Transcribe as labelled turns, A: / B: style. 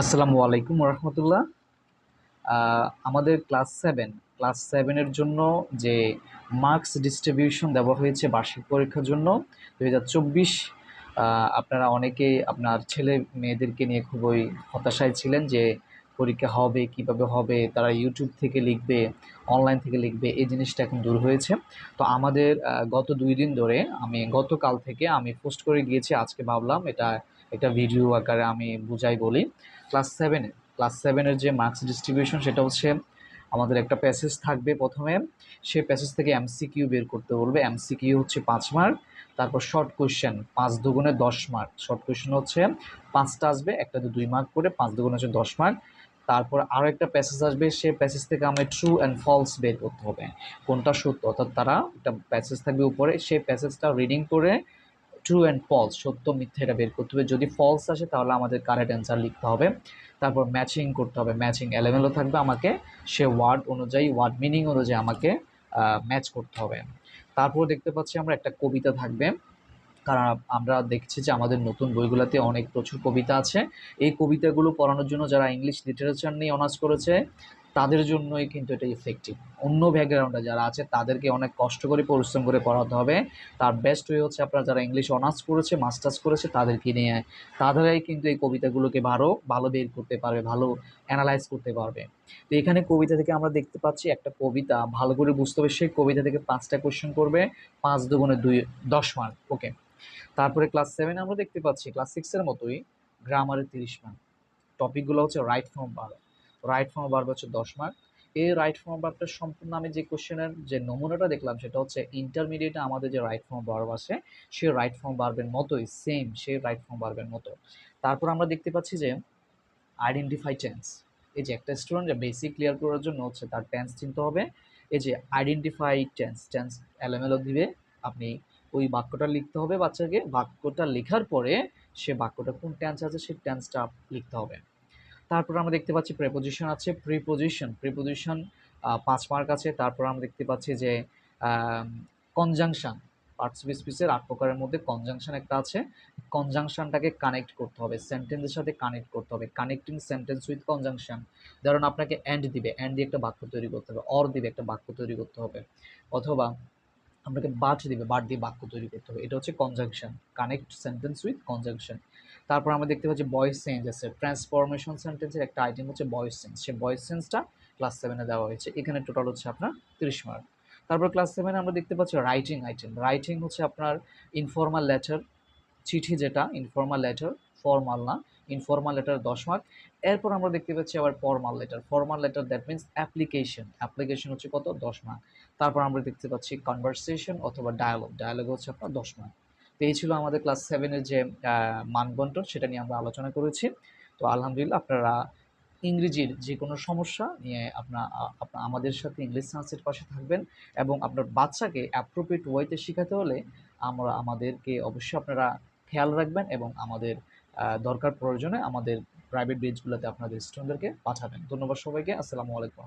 A: আসসালামু আলাইকুম রহমতুল্লাহ। আমাদের ক্লাস সেভেন ক্লাস সেভেনের জন্য যে মার্কস ডিস্ট্রিবিউশন দেওয়া হয়েছে বার্ষিক পরীক্ষার জন্য দু হাজার চব্বিশ আপনারা অনেকে আপনার ছেলে মেয়েদেরকে নিয়ে খুবই হতাশায় ছিলেন যে পরীক্ষা হবে, কীভাবে হবে, তারা ইউটিউব থেকে লিখবে অনলাইন থেকে লিখবে, এই জিনিসটা এখন দূর হয়েছে। তো আমাদের গত দুই দিন ধরে আমি, গতকাল থেকে আমি পোস্ট করে গিয়েছি, আজকে ভাবলাম এটা একটা ভিডিও আকারে আমি বুঝাই বলি। ক্লাস সেভেনে ক্লাস সেভেনের যে মার্কস ডিস্ট্রিবিউশন সেটা হচ্ছে আমাদের একটা প্যাসেজ থাকবে প্রথমে। সেই প্যাসেজ থেকে এমসিকিউ বের করতে বলবে। এমসিকিউ হচ্ছে পাঁচ মার্ক তারপর শর্ট কোয়েশ্চেন পাঁচ দুগুণে দশ মার্ক শর্ট কোয়েশ্চেন হচ্ছে পাঁচটা আসবে একটাতে দুই মার্ক করে পাঁচ দুগুণে হচ্ছে দশ মার্ক তারপর আরও একটা প্যাসেজ আসবে, সে প্যাসেজ থেকে আমায় ট্রু অ্যান্ড ফলস বের করতে হবে। কোনটা সত্য? অর্থাৎ তারা একটা প্যাসেজ থাকবে উপরে সেই প্যাসেজটা রিডিং করে ট্রু অ্যান্ড ফলস সত্য, মিথ্যা এটা বের করতে হবে। যদি ফলস আসে, তাহলে আমাদের কারেক্ট অ্যান্সার লিখতে হবে। তারপর ম্যাচিং করতে হবে ম্যাচিং এলেভেলও থাকবে আমাকে, সে ওয়ার্ড অনুযায়ী ওয়ার্ড মিনিং অনুযায়ী আমাকে ম্যাচ করতে হবে। তারপর দেখতে পাচ্ছি আমরা একটা কবিতা থাকবে। কারণ আমরা দেখছি যে আমাদের নতুন বইগুলোতে অনেক প্রচুর কবিতা আছে। এই কবিতাগুলো পড়ানোর জন্য যারা ইংলিশ লিটারেচার নিয়ে অনার্স করেছে, তাদের জন্যই কিন্তু এটা ইফেক্টিভ অন্য ব্যাকগ্রাউন্ডে যারা আছে, তাদেরকে অনেক কষ্ট করে পরিশ্রম করে পড়াতে হবে। তার বেস্ট ওয়ে হচ্ছে আপনারা যারা ইংলিশ অনার্স করেছে মাস্টার্স করেছে, তাদেরকে নিয়ে, তাদেরাই কিন্তু এই কবিতাগুলোকে ভালো ভালো বের করতে পারবে, ভালো অ্যানালাইজ করতে পারবে। তো এখানে কবিতা থেকে আমরা দেখতে পাচ্ছি একটা কবিতা, ভালো করে বুঝতে হবে সেই কবিতা থেকে পাঁচটা কোয়েশ্চেন করবে, পাঁচ দুগুণে দুই, দশ মার্ক ওকে তারপরে ক্লাস সেভেন আমরা দেখতে পাচ্ছি ক্লাস সিক্সের মতোই গ্রামারের তিরিশ মার্ক টপিকগুলো হচ্ছে রাইট ফর্ম বার রাইট ফর্ম বার হচ্ছে দশ মার্ক এই রাইট ফর্ম বারটা সম্পূর্ণ আমি যে কোশ্চেনের যে নমুনাটা দেখলাম, সেটা হচ্ছে ইন্টারমিডিয়েটে আমাদের যে রাইট ফর্ম বার্ব আছে, সে রাইট ফর্ম বার্বের মতোই সেম সে রাইট ফর্ম বার্বের মতো। তারপর আমরা দেখতে পাচ্ছি যে আইডেন্টিফাই টেন্স এই যে একটা স্টুডেন্ট বেসিক ক্লিয়ার করার জন্য হচ্ছে তার টেন্স চিনতে হবে। এই যে আইডেন্টিফাই টেন্স টেন্স এলোমেলো দিবে, আপনি ওই বাক্যটা লিখতে হবে বাচ্চাকে। বাক্যটা লেখার পরে সে বাক্যটা কোন টেন্স আছে সেই টেন্সটা লিখতে হবে। তারপর আমরা দেখতে পাচ্ছি প্রেপোজিশন আছে প্রিপোজিশন প্রিপোজিশন পাঁচ মার্ক আছে। তারপর আমরা দেখতে পাচ্ছি যে কনজাংশন পার্টসিপ স্পিচের আট প্রকারের মধ্যে কনজাংশন একটা আছে। কনজাংশনটাকে কানেক্ট করতে হবে সেন্টেন্সের সাথে কানেক্ট করতে হবে। কানেক্টিং সেন্টেন্স উইথ কনজাংশন ধরুন আপনাকে অ্যান্ড দিবে অ্যান্ড দিয়ে একটা বাক্য তৈরি করতে হবে অর দিবে একটা বাক্য তৈরি করতে হবে। অথবা আপনাকে বাট দিবে বাট দিয়ে বাক্য তৈরি করতে হবে। এটা হচ্ছে conjunction connect sentence with conjunction তারপর আমরা দেখতে পাচ্ছি ভয়েস চেঞ্জ আছে। ট্রান্সফরমেশন সেন্টেন্সের একটা আইটেম হচ্ছে ভয়েস চেঞ্জ সে ভয়েস চেঞ্জটা ক্লাস সেভেনে দেওয়া হয়েছে। এখানে টোটাল হচ্ছে আপনার তিরিশ মার্ক তারপর ক্লাস সেভেনে আমরা দেখতে পাচ্ছি রাইটিং আইটেম রাইটিং হচ্ছে আপনার ইনফর্মাল লেটার চিঠি যেটা ইনফর্মাল লেটার ফর্মাল না। ইনফর্মাল লেটার দশ মার্ক এরপর আমরা দেখতে পাচ্ছি আবার formal letter formal letter that means application application হচ্ছে কত? দশ মার্ক তারপর আমরা দেখতে পাচ্ছি কনভারসেশন অথবা ডায়ালগ ডায়ালগ হচ্ছে আপনার দশ মার্ক তো এই ছিল আমাদের ক্লাস সেভেনের যে মানবন্টন, সেটা নিয়ে আমরা আলোচনা করেছি। তো আলহামদুলিল্লাহ আপনারা ইংরেজির যে কোনো সমস্যা নিয়ে আপনার আপনার আমাদের সাথে ইংলিশ সায়েন্সের পাশে থাকবেন এবং আপনার বাচ্চাকে অ্যাপ্রোপ্রিয়েট ওয়েতে শেখাতে হলে আমরা আমাদেরকে অবশ্যই আপনারা খেয়াল রাখবেন এবং আমাদের দরকার প্রয়োজনে আমাদের প্রাইভেট বেঞ্চগুলোতে আপনাদের স্টুডেন্টদেরকে পাঠাবেন। ধন্যবাদ সবাইকে। আসসালামু আলাইকুম